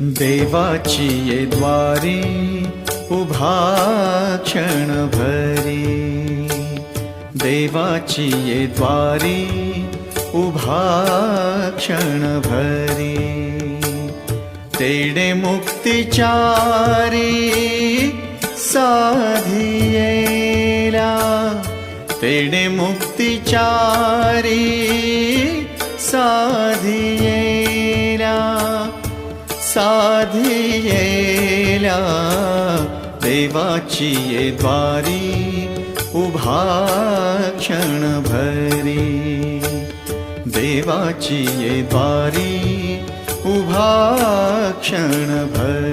देवाची ये द्वारी उभा क्षण भरी. देवाची ये द्वारी उभा क्षण भरी. तेडे मुक्तिचारी साधियेला. तेडे मुक्तिचारी साधिये साधियेला देवाची ये द्वारी उभाक्षण भरी। देवाची ये द्वारी उभाक्षण भरी।